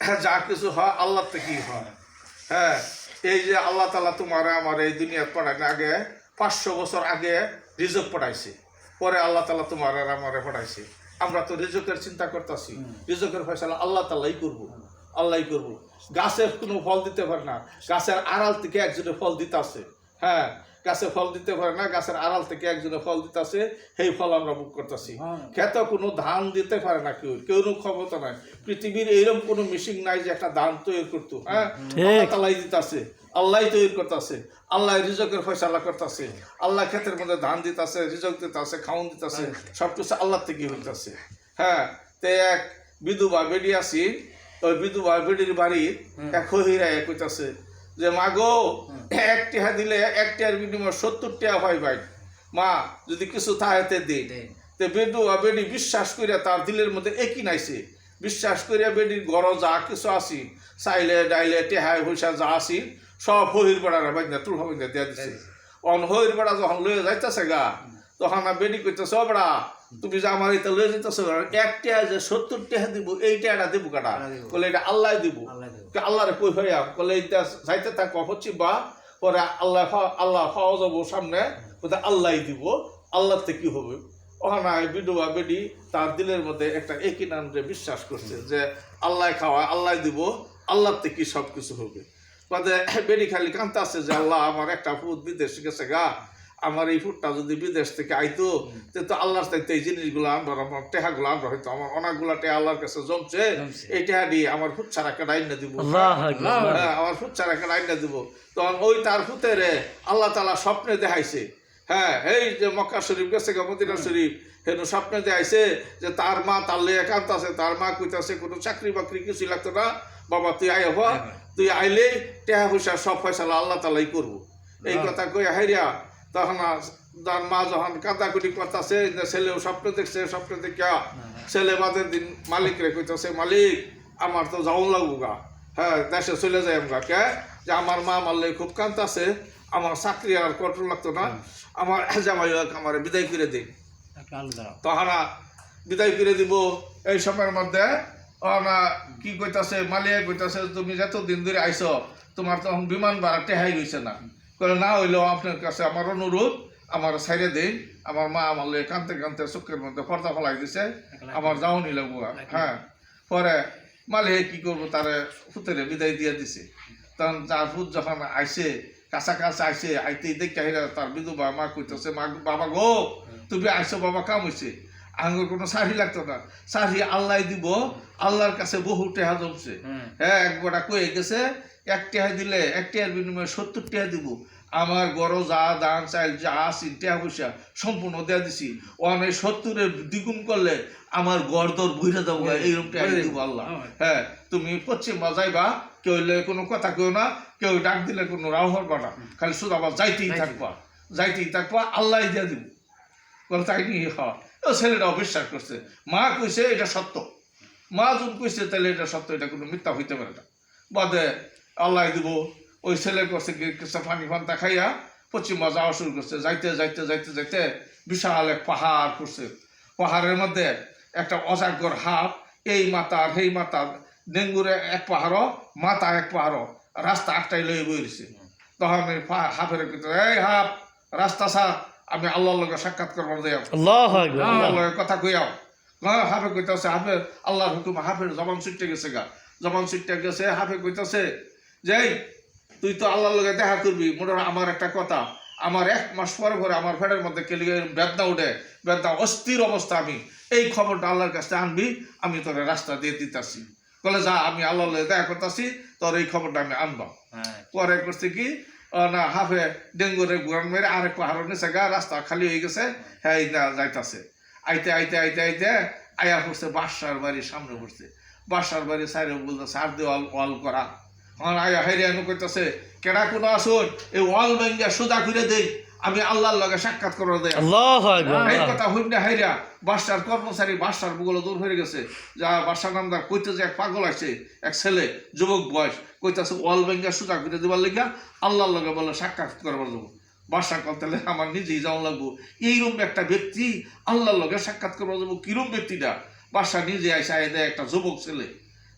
যা কিছু হয় আল্লাহ থেকেই হয়। হ্যাঁ এই যে আল্লাহ তালা তোমার আমার এই দুনিয়া পড়ায় আগে পাঁচশো বছর আগে রিজক পড়াইছে পরে আল্লাহ তালা তোমার আর আমারে পড়াইছে আমরা তো রিজকের চিন্তা করতেছি। রিজকের ফয়সালা আল্লাহ তালাই করব আল্লাহই করব। গাছের কোনো ফল দিতে পারে না। গাছের আড়াল থেকে একজনে ফল দিতেছে হ্যাঁ গাছে ফল দিতে পারে না গাছের আড়াল থেকে একজনে ফল দিতেছে সেই ফল আমরা ভোগ করতেছি। খেত কোনো ধান দিতে পারে না কেউ কেউ ক্ষমতা নাই। পৃথিবীর এইরকম কোনো মেশিন নাই যে একটা ধান তৈরি করতো হ্যাঁ? আল্লাহ দিতেছে আল্লাহ তৈরি করতেছে আল্লাহ রিজকের ফয়সালা করতেছে আল্লাহ ক্ষেতের মধ্যে ধান দিতেছে রিজক দিতেছে খাউন দিতেছে সব কিছু আল্লাহ থেকে হইতেছে হ্যাঁ? তে এক বিধবা বেডি আছি ওই বিধবা বেডির বাড়ি এক হহিরা এক কইতাছে যে মা গো এক টিহা দিলে এক টিহার বিনিময়ে সত্তর টিহা হয় ভাই। মা যদি কিছু তাহাতে দিই তে বেডু বেডি বিশ্বাস করিয়া তার দিলের মধ্যে একই নাইছে। বিশ্বাস করিয়া বেডির ঘর যা কিছু আসি চাইলে ডাইলে টেহাই পয়সা যা আসি সব হহির বেড়ার বাইন্দা তুল বাইন্দা দিয়া দিছে। অন হহির বেড়া যখন লয়ে যাইতেছে গা তখন আর বেডি কইতেছে ও বেড়া তুমি যে আমার এটা লয়ে যেতেছো এক টেহা যে সত্তর টেহা দিব এই টেহাটা দিব। কাটা বলে এটা আল্লাহ দিব। আল্লাহরে কই হইয়া বলে যাইতে থাক হচ্ছি বা পরে আল্লাহ আল্লাহ পাওয়া যাব সামনে, ওটা আল্লাহ দিব আল্লাহ থেকে কি হবে? ওখানে বিডুয়া বেডি তার দিলের মধ্যে একটা একই নামে বিশ্বাস করছে যে আল্লাহ খাওয়া আল্লাহ দিব আল্লাহ থেকে সব কিছু হবে? বাদে বেডি খালি কান্তা আছে যে আল্লাহ আমার একটা ফুট বিদেশ গেছে গা আমার এই ফুটটা যদি বিদেশ থেকে আইতো তে তো আল্লাহর চাইতে এই জিনিসগুলো আমরা আমার টেহাগুলো আমরা হয়তো আমার অনেকগুলা টেহা আল্লাহর কাছে জমছে এই টেহা দিয়ে আমার ফুট ছাড়া একটা ডাইন দিব। হ্যাঁ, আমার ফুট ছাড়া একটা লাইন দিব। তখন ওই তার ফুতেরে আল্লাহ তালা স্বপ্নে দেখাইছে। হ্যাঁ এই যে মক্কা শরীফ গেছে মদিনা শরীফ হেন স্বপ্নে দেখাইছে যে তার মা তার লেগে একান্ত আছে তার মা কইতাছে কোনো চাকরি বাকরি কিছু লাগতো না। বাবা তুই আয় হওয়া। তুই আইলে টেহা পয়সা সব ফয়সালা আল্লাহ তালাই করব। এই কথা কই হাইরিয়া তখন তার মা যখন কাঁদাকুটি করতেছে ছেলেও স্বপ্ন দেখছে স্বপ্ন দেখিয়া ছেলে বাদের দিন মালিক রে কইতাছে মালিক আমার তো যাও লাগবো গা। হ্যাঁ দেশে চলে যাই আমরা কে? যে আমার মা মারলে খুব কান্তাছে আমার চাকরি আর কঠোর লাগতো না। আমার জামাই আমার বিদায় করে দিন। তহারা বিদায় করে দিব এই সময়ের মধ্যে। ওরা কি কইতাছে মালিয়া কইতাছে তুমি যত দিন ধরে আইছো তোমার তখন বিমান ভাড়া টেহাই গেছে না। কলে না হইলেও আপনার কাছে আমার অনুরোধ আমার সাইডে দিন। আমার মা আমার কানতে কানতে চোখের মধ্যে পর্দা ফলাই দিছে। আমার যাওনি লাগবো। হ্যাঁ। পরে মালিয়ে কি করব তারে ফুতেরে বিদায় দিয়ে দিছে। তখন তার ফুট যখন আইসে কাছাকাছি আইসে আইতেই দেখে তার বিধবা মা কইতেছে মা বাবা গো তুমি আইসো বাবা কাম হইছে। আঙ্গুর কোনো শাড়ি লাগতো না। শাড়ি আল্লাহ দিব আল্লাহর কাছে বহু টেহা জমছে। হ্যাঁ এক গোটা কয়ে গেছে এক টেহা দিলে এক টেহার বিনিময়ে সত্তর টেহা দিব। আমার গড় যা দান চাইল যা আসি টেহা পয়সা সম্পূর্ণ দেয়া দিছি। অনেক সত্তরের দ্বিগুণ করলে আমার গড় দর বইরা যাব এইরকম টেহা দিব আল্লাহ। হ্যাঁ। তুমি পশ্চিম বা যাইবা কেউ কোনো কথা কেউ না কেউ ডাক দিলে কোনো রাও হরবা না। খালি শুধু আবার যাইতেই থাকবা যাইতেই থাকবা আল্লাহ দিয়ে দিব। তাই নিয়ে খাওয়া ও ছেলেটা অবিশ্বাস করছে। মা কইছে, এটা সত্য। মা যখন কইছে তাহলে এটা সত্য, এটা কোনো মিথ্যা হইতে পারে না। বাদে আল্লাহ দিব, ওই ছেলে করছে কি, কিছু পানি ফান্তা খাইয়া পশ্চিমা যাওয়া শুরু করছে। যাইতে যাইতে যাইতে যাইতে বিশাল এক পাহাড় করছে পাহাড়ের মধ্যে একটা অজাগর হাফ এই মাতার, সেই মাতার, ডেঙ্গুরে এক পাহাড় মাথা এক পাহাড় রাস্তা একটাই লয়ে বইছে। তখন হাফের এই হাফ, রাস্তা সার আমি আল্লাহর লগে সাক্ষাৎ করবার যাই আল্লাহ আকবার আল্লাহর লগে কথা কইয়াও। হ্যাঁ হাফে কইতাছে হাফে আল্লাহর হুকুম হাফের জবান ছুটতে গেছে গা। জবান ছুটতে গেছে হাফে কইতাছে যে তুই তো আল্লাহর লগে দেখা করবি মোটর আমার একটা কথা। আমার এক মাস পরে পরে আমার ফেডের মধ্যে কেলি বেদনা উঠে বেদনা অস্থির অবস্থা আমি। এই খবরটা আল্লাহর কাছে আনবি আমি তোর রাস্তা দিয়ে দিতাছি। বলে যা আমি আল্লাহর লগে দেখা করতেছি তোর এই খবরটা আমি আনবা। পরে করছে কি না হাফে ডেঙ্গুরে মেরে আরেক পাহাড় নিচে গা রাস্তা খালি হয়ে গেছে হ্যাঁ যাইতাছে। আইতে আইতে আইতে আইতে আয়া পড়ছে বাড়ির সামনে পড়ছে। বাসার বাড়ির সাইডে বলতেছে আর দিয়ে ওয়াল ওয়াল করা। আমার আয়া কইতাছে কেডা কোনো আসুন এই ওয়াল ভেঙ্গা সোজা করে দেই। আমি আল্লাহর লগে সাক্ষাৎ করে দেয় এই কথা হইনে হাইরা বাসার কর্মচারী বাসার বুগুলো দূর হয়ে গেছে। যা বাসার নামদার কইতে যে এক পাগল আছে এক ছেলে যুবক বয়স। কইতাছে, ওয়াল ব্যাংকে সুজা করে দেবার লেগা আল্লাহর লগে বলে সাক্ষাৎ করবার যাব। বাসা করতে আমার নিজেই যাওয়া লাগবো। এইরকম একটা ব্যক্তি আল্লাহর লগে সাক্ষাৎ করবার যাব। কিরম ব্যক্তিটা? বাসা নিজে আইসা আয় দেয় একটা যুবক ছেলে।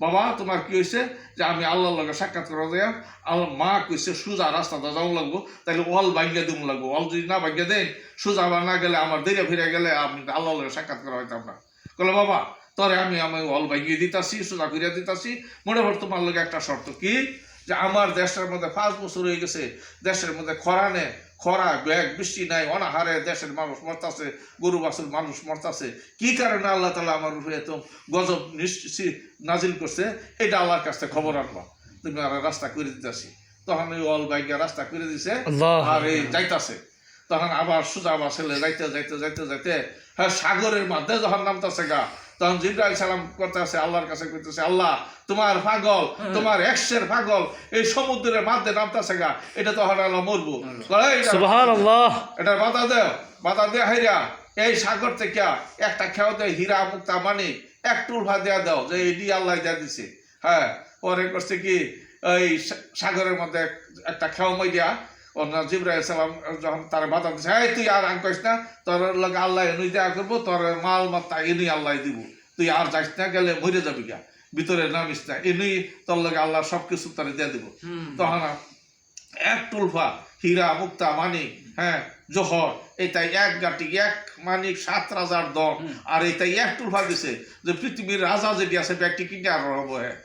বাবা, তোমার কি হয়েছে যে আমি আল্লাহর লগে সাক্ষাৎ করা যায় আল্লাহ, মা কইছে সোজা রাস্তাটা যাওয়া লাগবো তাহলে ওয়াল ভাঙ্গিয়া দিম লাগবো। ওয়াল যদি না ভাঙ্গিয়া দেন, সোজা বা না গেলে আমার দেরে ফিরে গেলে আমি আল্লাহর লগে সাক্ষাৎ করা হইতাম না। বলে বাবা তরে আমি আমি অল ভাঙ্গিয়ে দিতাছি সোজা করিয়া দিতাছি। মনে হর তোমার লগে একটা শর্ত কি? যে আমার দেশের মধ্যে পাঁচ বছর হয়ে গেছে দেশের মধ্যে খরা নে খরা ব্যাগ বৃষ্টি নাই অনাহারে দেশের মানুষ মরতাছে গরু বাছুর মানুষ মরতাছে। কি কারণে আল্লাহ তালা আমার উপরে এত গজব নিশ্চিত নাজিল করছে? এটা আল্লাহর কাছ থেকে খবর আনবা। তুমি আর রাস্তা করে দিতেছি। তখন ওই অল বাইকে রাস্তা করে দিছে আর এই যাইতাছে। তখন আবার সোজা আবার ছেলে যাইতে যাইতে যাইতে যাইতে হ্যাঁ সাগরের মধ্যে যখন নামতেছে গা তখন জিব্রাইল সালাম করতেছে আল্লাহর কাছে কইতেছে আল্লাহ তোমার পাগল তোমার একশের পাগল এই সমুদ্রের মধ্যে নামতেছে গা এটা তো হারালো মরবো। কয়, "এইটা সুবহানাল্লাহ। এটা বাধা দেও বাধা দেয়া হাইরা এই সাগর থেকে একটা খেয়াও দেয় হীরা মুক্তা মানে এক টুলফা দেয়া দাও যে এটি আল্লাহ দেয়া দিছে। হ্যাঁ পরে করছে কি এই সা- সাগরের মধ্যে একটা খেয়াও মই দেয়া অন্য জিব্রাহিম সালাম যখন তার বাধা এই তুই আর আং কইস না তোর লগে আল্লাহ এনুই দেয়া করব তোর মাল মাত্তা এনুই আল্লাহ দিব তুই আর যাইস না গেলে মরে যাবি গা ভিতরে নামিস না এনুই তোর লগে আল্লাহ সব কিছু তার দিয়ে দিব তখন এক টুলফা হীরা মুক্তা মানিক হ্যাঁ জহর এটাই এক গাটি এক মানিক সাত রাজার দম আর এটাই এক টুলফা দিছে যে পৃথিবীর রাজা যেটি আছে ব্যক্তি কিনে আর হব হ্যাঁ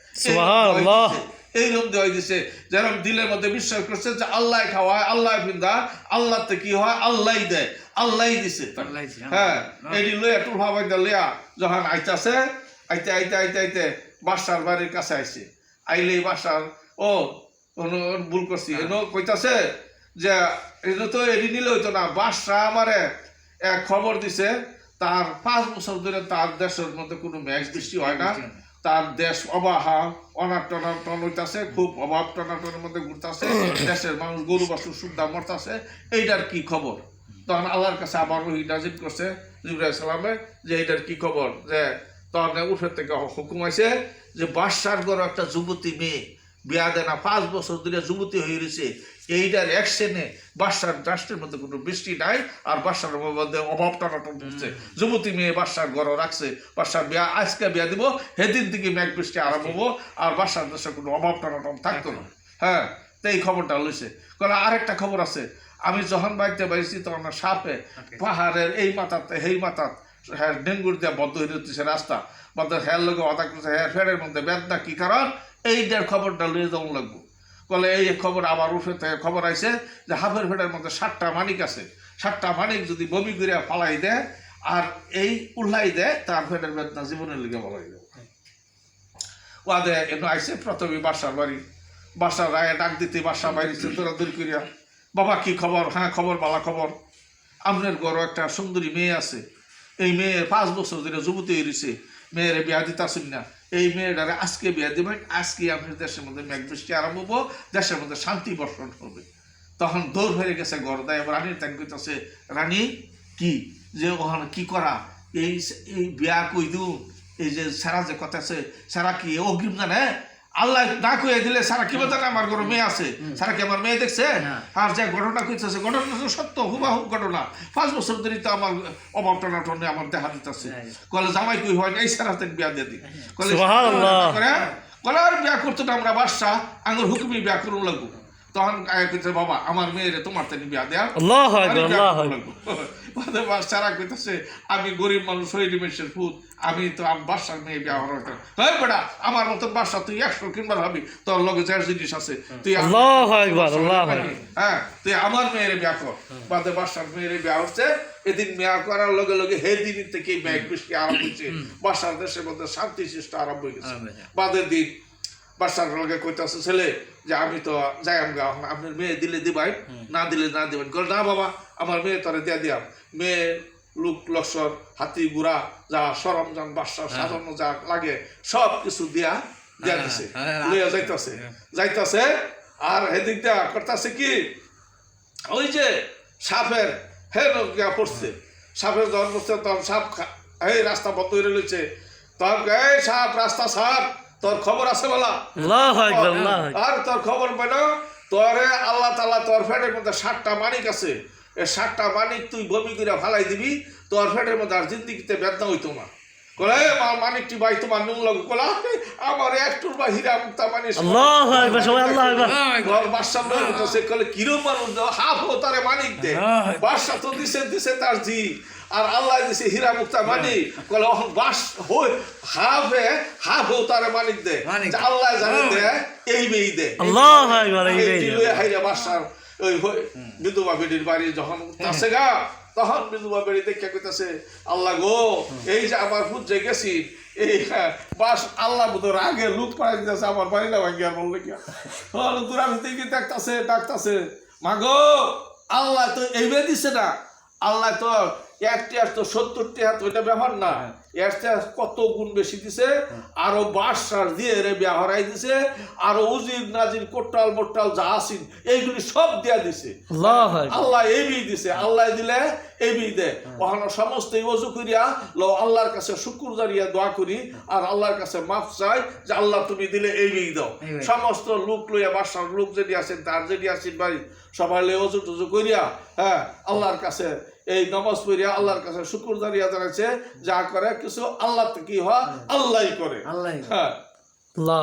সুবহানাল্লাহ। এইরকম দেওয়া দিছে যেরকম দিলের মধ্যে বিশ্বাস করছে যে আল্লাহ খাওয়ায় আল্লাহ ফিন্দা আল্লাহ তে কি হয়? আল্লাহ দেয় আল্লাহ দিছে। হ্যাঁ এটি লইয়া বাইদা লইয়া যখন আইতাছে আইতে আইতে আইতে আইতে বাসার বাড়ির কাছে আইছে। আইলেই বাসার ও ভুল করছি। এনো কইতাছে যে এনো তো এড়ি নিলে হইতো না। বাসরা আমারে এক খবর দিছে তার পাঁচ বছর ধরে তার দেশের মধ্যে কোনো ম্যাচ বৃষ্টি হয় না। তার দেশ অবাহা অনাট টনাটন হইতাছে, খুব অভাব টনাটনের মধ্যে ঘুরতাছে, দেশের মানুষ গরু, বাছুর, সুদ্ধা মরতাছে, এইটার কি খবর? তখন আল্লাহর কাছে আবার ওই নাজিব করছে সালামে যে এইটার কি খবর? যে তখন উঠে থেকে হুকুম আছে যে বাদশার ঘর একটা যুবতী মেয়ে, বিয়া দেয় না পাঁচ বছর ধরে যুবতী হয়ে রয়েছে। এইটার অ্যাকশনে বাদশার রাষ্ট্রের মধ্যে কোনো বৃষ্টি নাই আর বাদশার মধ্যে অভাব টানাটন করছে যুবতী মেয়ে বাদশার ঘর রাখছে বাদশার বিয়া আজকে বিয়া দিব সেদিন থেকে মেঘ বৃষ্টি আরম্ভ হব আর বাদশার দেশে কোনো অভাব টানাটন থাকতো না। হ্যাঁ তো এই খবরটা লইছে। কারণ আরেকটা খবর আছে। আমি যখন বাড়িতে বাড়িছি তখন সাপে পাহাড়ের এই মাথাতে সেই মাথাত হ্যাঁ ডেঙ্গুর দিয়ে বদ্ধ হয়ে যাচ্ছে রাস্তা। বদ্ধ হ্যার লোক অদা করছে হ্যাঁ ফেরের মধ্যে বেদনা কি কারণ? এইটার খবরটা লইয়ে যাওয়া লাগবো। বলে এই খবর আবার উঠে থেকে খবর আইছে যে হাফের ফেটের মধ্যে সাতটা মানিক আছে। সাতটা মানিক যদি বমি করে ফালাই দেয় আর এই উল্লাই দেয়, তার ফেটের বেদনা জীবনের লিগে বলাই দেবো ওয়াদে এনে আইসে প্রথমে বাসার বাড়ি। বাসার রায়ে ডাক দিতে বাসা বাইরেছে, তোরা দূর করিয়া। বাবা, কি খবর? হ্যাঁ খবর, বালা খবর। আপনার ঘরও একটা সুন্দরী মেয়ে আছে। এই মেয়ে পাঁচ বছর ধরে যুবতী হয়েছে মেয়ের বিয়া দিতেছেন না। এই মেয়েটারে আজকে বিয়া দেবেন, আজকে আপনার দেশের মধ্যে মেঘ বৃষ্টি আরম্ভ হব, দেশের মধ্যে শান্তি বর্ষণ হবে। তখন দৌড় হয়ে গেছে গরদায় রানীর ত্যাগ কইতাছে, রানী, কি? যে ওখানে কি করা? এই বিয়া কই দিন এই যে সারা যে কথা আছে, সারা কি অগ্রিম জানে? আল্লাহ না কইয়া দিলে সারা কি বলতে আমার কোনো মেয়ে আছে। সারা কি আমার মেয়ে দেখছে? আর যে ঘটনা কইতেছে ঘটনা তো সত্য হুবাহু ঘটনা। পাঁচ বছর ধরে তো আমার অভাব টনাটনে আমার দেখা দিতেছে। কলে জামাই কই হয় এই সারা থেকে বিয়া দিয়ে দিই। কলে সুবহানাল্লাহ। করে কলে আর বিয়া করতো আমরা বাদশা আঙুর হুকুমি বিয়া করুন লাগবো। তখন আয়া কইছে বাবা আমার মেয়েরে তোমার তেনি বিয়া দেয়া বাচ্চারা কইতাছে আমি গরিব মানুষ হই ফুট আমি তো আমি বাসার মেয়ে বিয়া হওয়ার হইতাম হ্যাঁ বেটা আমার মতন বাসা তুই একশো কিনবার হবি তোর লগে যার জিনিস আছে তুই আল্লাহু হ্যাঁ তুই আমার মেয়েরে বিয়া কর। বাদে বাসার মেয়েরে বিয়া হচ্ছে এদিন বিয়া করার লগে লগে হে দিন থেকে ব্যাগ বৃষ্টি আরম্ভ হয়েছে বাসার দেশের মধ্যে শান্তি সৃষ্টি আরম্ভ হয়ে গেছে। বাদের দিন বাসার লগে কইতাছে ছেলে যে আমি তো যাই আমি আপনার মেয়ে দিলে দিবাই না দিলে না দিবেন। কল না বাবা আমার মেয়ে তোরে দিয়া দিয়াম। মেয়ে লুক হাতি গুড়া যা সরঞ্জাম বাসা সাজানো যা লাগে সব কিছু দিয়া দিয়া দিছে। লইয়া যাইতাছে। যাইতাছে আর হেদিক দিয়া করতাছে কি ওই যে সাপের হে গিয়া পড়ছে। সাপের যখন পড়ছে তখন সাপ এই রাস্তা বন্ধ হয়ে রয়েছে তখন এই সাপ রাস্তা সাপ। তোর খবর আছে বলা? আল্লাহু আকবার আল্লাহু আকবার। আর তোর খবর পেল তোরে আল্লাহ তালা তোর ফ্যাটের মধ্যে ষাটটা মানিক আছে। এই ষাটটা মানিক তুই বমি করে ফালাই দিবি তোর ফ্যাটের মধ্যে আর জিন্দিগিতে বেদনা হইতো না। কলে মানিকটি ভাই তোমার নুন লাগু কলা আমার একটুর বা হীরা মুক্তা মানি আল্লাহু আকবার সবাই আল্লাহু আকবার। ঘর বাদশাহ লোক কলে কিরম মানুষ হাফ ও তারে মানিক দে। বাদশাহ তো দিছে দিছে তার জি। আর আল্লাহ দিছে হীরা মুক্তা মানিক কলে ওহন বাস হই হাফ হে হাফ ও তারে মানিক দে। আল্লাহ জানে দে এই মেয়ে দে। আল্লাহু হাইরে বাদশার ওই হই বিধবা বেটির বাড়ি যখন আছে গা তখন বিধবা বেড়ি দেখে কইতাছে আল্লাহ গো এই যে আমার পুত্রে গেছি এই হ্যাঁ, বাস আল্লাহ বুধ রাগে লুক পাড়াই দিতেছে আমার বাড়ি না ভাঙ্গি আর বললে কি তোর আমি দেখি ডাকতাছে ডাকতাছে। মাগো আল্লাহ তো এইভাবে দিছে না আল্লাহ তো একটি আসতো তো সত্তরটি হাত ওইটা ব্যবহার না। একটা কত গুণ বেশি দিছে? আরও বাস সার দিয়ে রে ব্যবহারাই দিছে। আরও উজির নাজির কোট্টাল মোট্টাল যা আসিন এইগুলি সব দিয়া দিছে। আল্লাহ এই দিছে। আল্লাহ দিলে এই বি দে ওখানে সমস্ত ওজু করিয়া লো আল্লাহর কাছে শুকুর দাঁড়িয়ে দোয়া করি আর আল্লাহর কাছে মাফ চাই যে আল্লাহ তুমি দিলে এই বি দাও সমস্ত লোক লইয়া বাসার লোক যেটি আছেন তার যেটি আছেন বাড়ি সবাই লই অজু টজু করিয়া হ্যাঁ আল্লাহর কাছে এই নমাজ পড়িয়া আল্লাহর কাছে শুকুর দাঁড়িয়ে দাঁড়াচ্ছে যা করে কিছু আল্লাহ কি হয় আল্লাহই করে। আল্লাহ হ্যাঁ। আল্লাহ